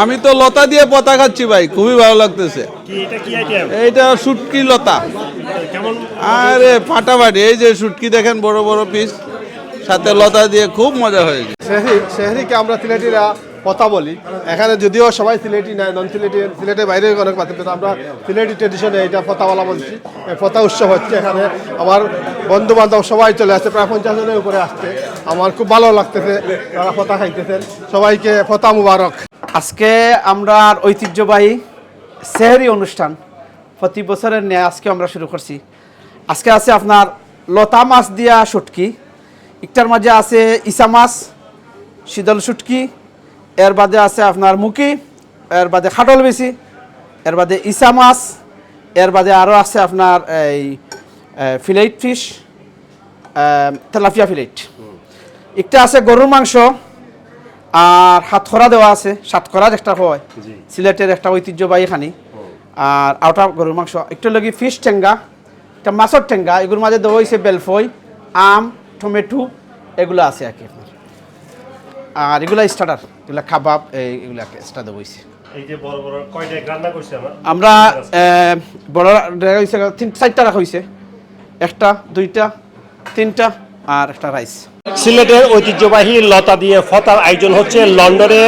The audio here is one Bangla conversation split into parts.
আমি তো লতা দিয়ে পতা খাচ্ছি ভাই খুবই ভালো লাগতেছে। কি এটা কি আইটেম এইটা শুটকি লতা। আরে ফাটাফাটি এই যে শুটকি দেখেন বড় বড় পিস সাথে লতা দিয়ে খুব মজা হয়েছে শেহরি শেহরিকে আমরা সিলেটিরা কথা বলি। এখানে যদিও সবাই সিলেটি নাই নন সিলেটি সিলেটের বাইরে অনেক পাতে কিন্তু আমরা সিলেটি ট্রেডিশনে এটা ফতাওয়ালা বলছি। এই ফতা উৎসব হচ্ছে এখানে। আমার বন্ধু বান্ধব সবাই চলে আসছে প্রায় পঞ্চাশ জনের উপরে আসছে। আমার খুব ভালো লাগতেছে তারা ফতা খাইতেছেন। সবাইকে ফতা মুবারক। আজকে আমরা ঐতিহ্যবাহী সেহরি অনুষ্ঠান প্রতি বছরের ন্যায় আজকে আমরা শুরু করছি। আজকে আছে আপনার লতা মাছ দিয়া শুটকি একটার মাঝে আছে ইসা মাছ শীতল শুটকি এর বাদে আছে আপনার মুকি এর বাদে খাটল বেশি এর বাদে ইসা মাছ এর বাদে আরও আছে আপনার এই ফিলেট ফিশ তেলাফিয়া ফিলেট একটা আছে গরুর মাংস আর হাতখরা দেওয়া আছে সাতখরা একটা হয়। সিলেটের একটা ঐতিহ্যবাহী খানি। আর আউটা গরুর মাংস। একটু লাগি ফিশ ঠেঙ্গা একটা মাছের ঠেঙ্গা এগুলোর মাঝে দেওয়া হয়েছে বেলফই আম টমেটো এগুলো আছে আর কি আপনার। আর এগুলা স্টার্টার এগুলা এই- এগুলা স্টার্ট দেওয়া হয়েছে আমরা বড় তিন চারটা রাখা হয়েছে একটা দুইটা তিনটা আর একটা রাইস সিলেটের ঐতিহ্যবাহী লতা দিয়ে ফতার আয়োজন হচ্ছে লন্ডনে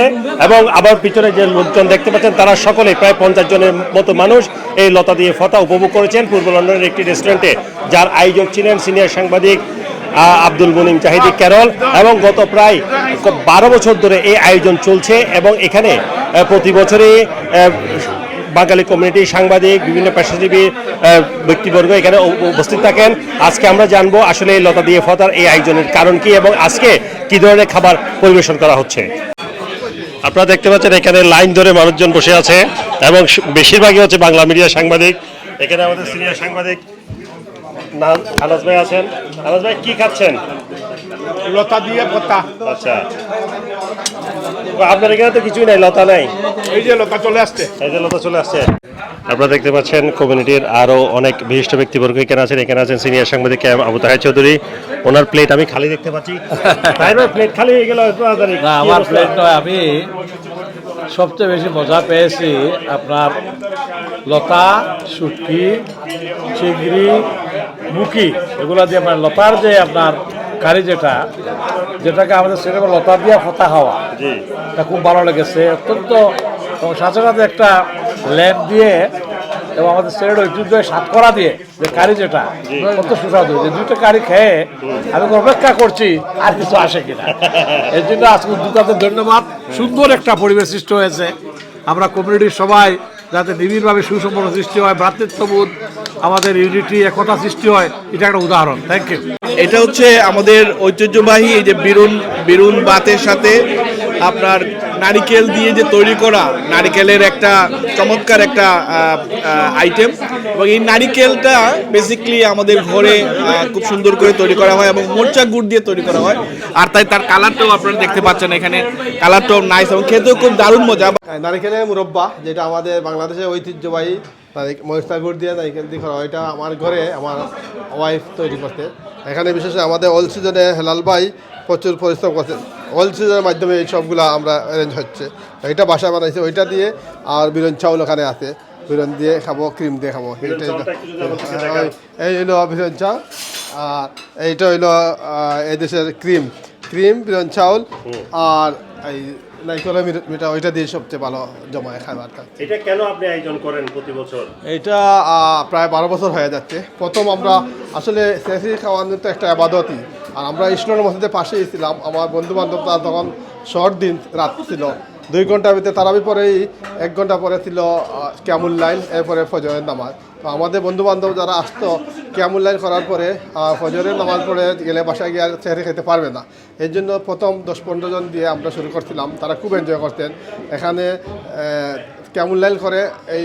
এবং আবার পিছনে যে লোকজন দেখতে পাচ্ছেন, তারা সকলে প্রায় পঞ্চাশ জনের মতো মানুষ এই লতা দিয়ে ফতা উপভোগ করেছেন পূর্ব লন্ডনের একটি রেস্টুরেন্টে, যার আয়োজক ছিলেন সিনিয়র সাংবাদিক আব্দুল মুনিম জাহিদি ক্যারল এবং গত প্রায় বারো বছর ধরে এই আয়োজন চলছে এবং এখানে প্রতি বছরে বাঙালি কমিউনিটি সাংবাদিক, বিভিন্ন পেশাজীবী ব্যক্তিবর্গ এখানে উপস্থিত থাকেন। আজকে আমরা জানব আসলে লতা দিয়ে ফতার এই আয়োজনের কারণ কি এবং আজকে কি ধরনের খাবার পরিবেশন করা হচ্ছে। আপনারা দেখতে পাচ্ছেন এখানে লাইন ধরে মানুষজন বসে আছে এবং বেশিরভাগই হচ্ছে বাংলা মিডিয়া সাংবাদিক। এখানে আমাদের সিনিয়র সাংবাদিক আনাস ভাই আছেন। আনাস ভাই, কি খাচ্ছেন? লতা দিয়ে ফতা আচ্ছা। আপনার এখানে তো কিছুই নাই লতা নাই? এই যে লতা চলে আসছে। এই যে লতা চলে আসছে। আপনারা দেখতে পাচ্ছেন কমিউনিটির আরও অনেক বিশিষ্ট ব্যক্তিবর্গ এখানে আছেন। এখানে আছেন সিনিয়র সাংবাদিক এম আবু তাহের চৌধুরী। ওনার প্লেট আমি খালি দেখতে পাচ্ছি। তাই না? প্লেট খালি হয়ে গেল আমার? প্লেট নয় আমি সবচেয়ে বেশি মজা পেয়েছি আপনার লতা শুটকি চিংড়ি মুখি। এগুলো দিয়ে আপনার লতার যে আপনার কারি যেটা যেটাকে আমাদের সেরকম লতা দিয়ে ফতা জি। এটা খুব ভালো লেগেছে অত্যন্ত সাথে সাথে একটা ল্যাম্প দিয়ে এবং আমাদের সিলেট ঐতিহ্য সাতকরা দিয়ে যে কারি যেটা কত সুস্বাদু। যে দুইটা কারি খেয়ে আমি অপেক্ষা করছি আর কিছু আসে কিনা। এর জন্য আজকে দুটাতে ধন্যবাদ। সুন্দর একটা পরিবেশ সৃষ্টি হয়েছে। আমরা কমিউনিটির সবাই যাতে নিবিড়ভাবে সুসম্পর্ক সৃষ্টি হয় ভ্রাতৃত্ববোধ আমাদের ইউনিটি একতা সৃষ্টি হয়, এটা একটা উদাহরণ। থ্যাংক ইউ এটা হচ্ছে আমাদের ঐতিহ্যবাহী এই যে বিরুন বিরুন বাতের সাথে আপনার নারিকেল দিয়ে যে তৈরি করা, নারিকেলের একটা চমৎকার একটা আইটেম। এবং এই নারিকেলটা বেসিকলি আমাদের ঘরে খুব সুন্দর করে তৈরি করা হয় এবং মোরচা গুড় দিয়ে তৈরি করা হয়। আর তাই তার কালারটাও আপনারা দেখতে পাচ্ছেন এখানে। কালারটাও নাইস এবং খেতেও খুব দারুণ মজা। নারিকেলের মুরব্বা, যেটা আমাদের বাংলাদেশের ঐতিহ্যবাহী মহিষা গুড় দিয়ে নারিকেল দিয়ে করা হয়। এটা আমার ঘরে আমার ওয়াইফ তৈরি করতে। এখানে বিশেষ আমাদের অল সিজনে হেলাল ভাই প্রচুর পরিশ্রম করছে অল সিজনের মাধ্যমে এই সবগুলো আমরা অ্যারেঞ্জ হচ্ছে। এটা বাসা বানাইছে ওইটা দিয়ে আর বিরন চাউল ওখানে আছে। বিরন দিয়ে খাব ক্রিম দিয়ে খাব। এই হইল বিরন চাউল। আর এইটা হইল আহ, এই দেশের ক্রিম। ক্রিম বিরন চাউল আর এই নাইকলের মিঠা ওইটা দিয়ে সবচেয়ে ভালো জমায় খাবারটা এটা কেন আপনি আয়োজন করেন প্রতি বছর? এটা প্রায় বারো বছর হয়ে যাচ্ছে। প্রথম আমরা আসলে সেহরি খাওয়ানো তো একটা আবাদতই। আর আমরা ইসলামের মসজিদের পাশেই ছিলাম। আমার বন্ধু বান্ধব তার তখন শর্ট দিন রাত ছিল। দুই ঘণ্টার ভিতরে তারাবি পরেই এক ঘণ্টা পরে ছিল ক্যামুল লাইন, এরপরে ফজরের নামাজ। তো আমাদের বন্ধু বান্ধব যারা আসতো, ক্যামুল লাইন করার পরে ফজরের নামাজ পড়ে গেলে বাসায় গিয়ে আর সেহরি খেতে পারবে না। এই জন্য প্রথম দশ পনেরো জন দিয়ে আমরা শুরু করছিলাম। তারা খুব এনজয় করতেন। এখানে আহ, কেমন লাইল করে এই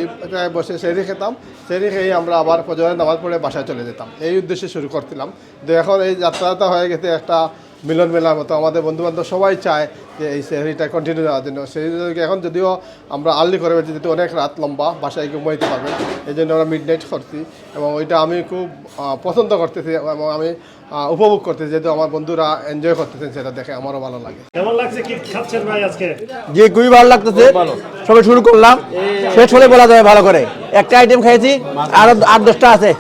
বসে সেরি খেতাম। সেরি খেয়ে আমরা আবার প্রজনের নামাজ পড়ে বাসায় চলে যেতাম। এই উদ্দেশ্যে শুরু করছিলাম। তো এখন এই যাত্রাটা হয়ে গেছে একটা মিলন মেলার মতো আমাদের বন্ধুবান্ধব সবাই চায় যে এই সেহরিটা কন্টিনিউ দেওয়ার জন্য। সেই জন্য এখন যদিও আমরা আর্লি করে ফেলছি যেহেতু অনেক রাত লম্বা বাসায় ঘুমাইতে পারবে এই জন্য আমরা মিড নাইট করছি এবং ওইটা আমি খুব পছন্দ করতেছি এবং আমি উপভোগ করতেছি যেহেতু আমার বন্ধুরা এনজয় করতেছেন সেটা দেখে আমারও ভালো লাগে। কেমন লাগছে? কি খাচ্ছেন ভাই আজকে? যে খুবই ভালো লাগতেছে। সবে শুরু করলাম। শেষ হলে বলা যাবে ভালো করে। একটা আইটেম খেয়েছি আর আট দশটা আছে।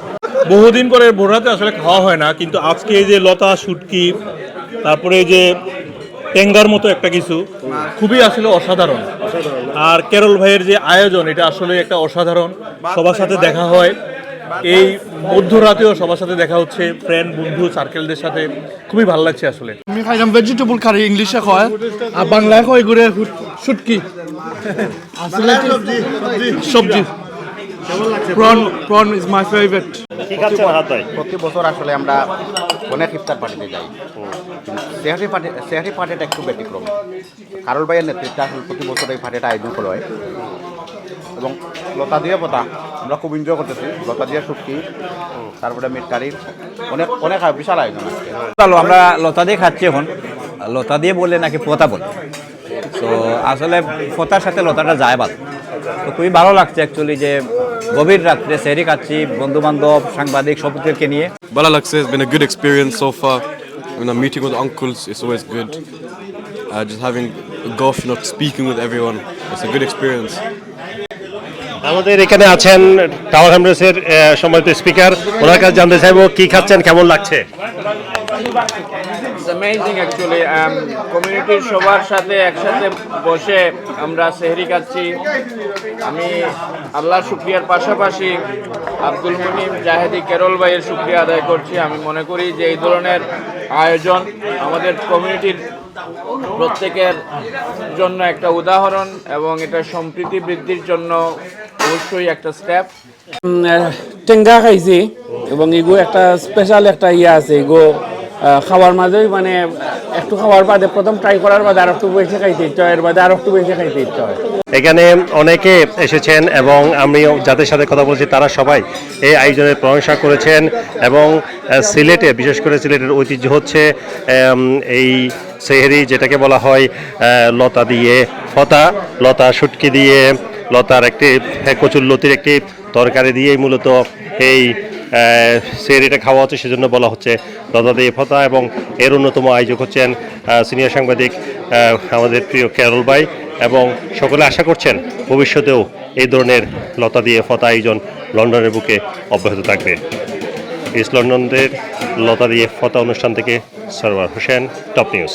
বহুদিন পরে ভোররাতে আসলে খাওয়া হয় না কিন্তু আজকে এই যে লতা শুটকি তারপরে এই যে টেঙ্গার মতো একটা কিছু। খুবই আসলে অসাধারণ। আর কেরল ভাইয়ের যে আয়োজন এটা আসলে একটা অসাধারণ। সবার সাথে দেখা হয়। এই মধ্যরাতেও সবার সাথে দেখা হচ্ছে ফ্রেন্ড বন্ধু সার্কেলদের সাথে। খুবই ভালো লাগছে আসলে। আমি খাইলাম ভেজিটেবল কারি ইংলিশে কয় আর বাংলায় কয় ঘুরে শুটকি? আসলে সবজি prawn prawn is my favourite কি খাচ্ছেন হাত প্রতি বছর আসলে আমরা অনেক ইফতার পার্টিতে যাই সেহারি পার্টি সেহারি পার্টিটা একটু ব্যতিক্রম কারোল ভাইয়ের নেতৃত্বে আসলে প্রতি বছর এই পার্টিটা আয়োজন করা হয়। এবং লতা দিয়ে পতা আমরা খুব এনজয় করতেছি। লতা দিয়ে শুটকি তারপরে মিট কারি অনেক অনেক বিশাল আয়োজন ভালো আমরা লতা দিয়ে খাচ্ছি এখন। লতা দিয়ে বললে নাকি পোতা বলে। তো আসলে পোতার সাথে লতাটা যায় ভালো। তো খুবই ভালো লাগছে অ্যাকচুয়ালি যে গভীর রাত্রে সেরি কাচ্ছি বন্ধু বান্ধব সাংবাদিক সবদেরকে নিয়ে। ভালো লাগছে it's been a good experience so far you know meeting with uncles it's always good just having gaff you know speaking with everyone it's a good experience আমাদের এখানে আছেন টাওয়ার হ্যামলেসের সম্মানিত স্পিকার ওনার কাছে জানতে চাইব কি খাচ্ছেন কেমন লাগছে? অ্যামেজিং অ্যাকচুয়ালি কমিউনিটির সবার সাথে একসাথে বসে আমরা সেহরি খাচ্ছি। আমি আল্লাহর শুক্রিয়ার পাশাপাশি আব্দুল মনিম জাহেদি কেরল ভাইয়ের শুক্রিয়া আদায় করছি। আমি মনে করি যে এই ধরনের আয়োজন আমাদের কমিউনিটির প্রত্যেকের জন্য একটা উদাহরণ এবং এটা সম্প্রীতি বৃদ্ধির জন্য অবশ্যই একটা স্টেপ টেঙ্গা খাইছি এবং এগো একটা স্পেশাল একটা ইয়ে আছে, এগো খাওয়ার মাঝে মানে একটু খাওয়ার বাদে প্রথম ট্রাই করার বাদে আর একটু বেশি খাইতে ইচ্ছা হয় এর বাদে আর একটু বেশি খাইতে ইচ্ছা হয়। এখানে অনেকে এসেছেন এবং আমি যাদের সাথে কথা বলছি তারা সবাই এই আয়োজনের প্রশংসা করেছেন এবং সিলেটে বিশেষ করে সিলেটের ঐতিহ্য হচ্ছে এই সেহেরি যেটাকে বলা হয় লতা দিয়ে ফতা লতা শুটকি দিয়ে লতার একটি হ্যাঁ, কচুর লতির একটি তরকারি দিয়েই মূলত এই সেরিটা খাওয়া হচ্ছে, সেজন্য বলা হচ্ছে লতা দিয়ে ফতা এবং এর অন্যতম আয়োজক হচ্ছেন সিনিয়র সাংবাদিক আমাদের প্রিয় ক্যারল ভাই এবং সকলে আশা করছেন ভবিষ্যতেও এই ধরনের লতা দিয়ে ফতা আয়োজন লন্ডনের বুকে অব্যাহত থাকবে। ইস্ট লন্ডনদের লতা দিয়ে ফতা অনুষ্ঠান থেকে সরওয়ার হোসেন, টপ নিউজ।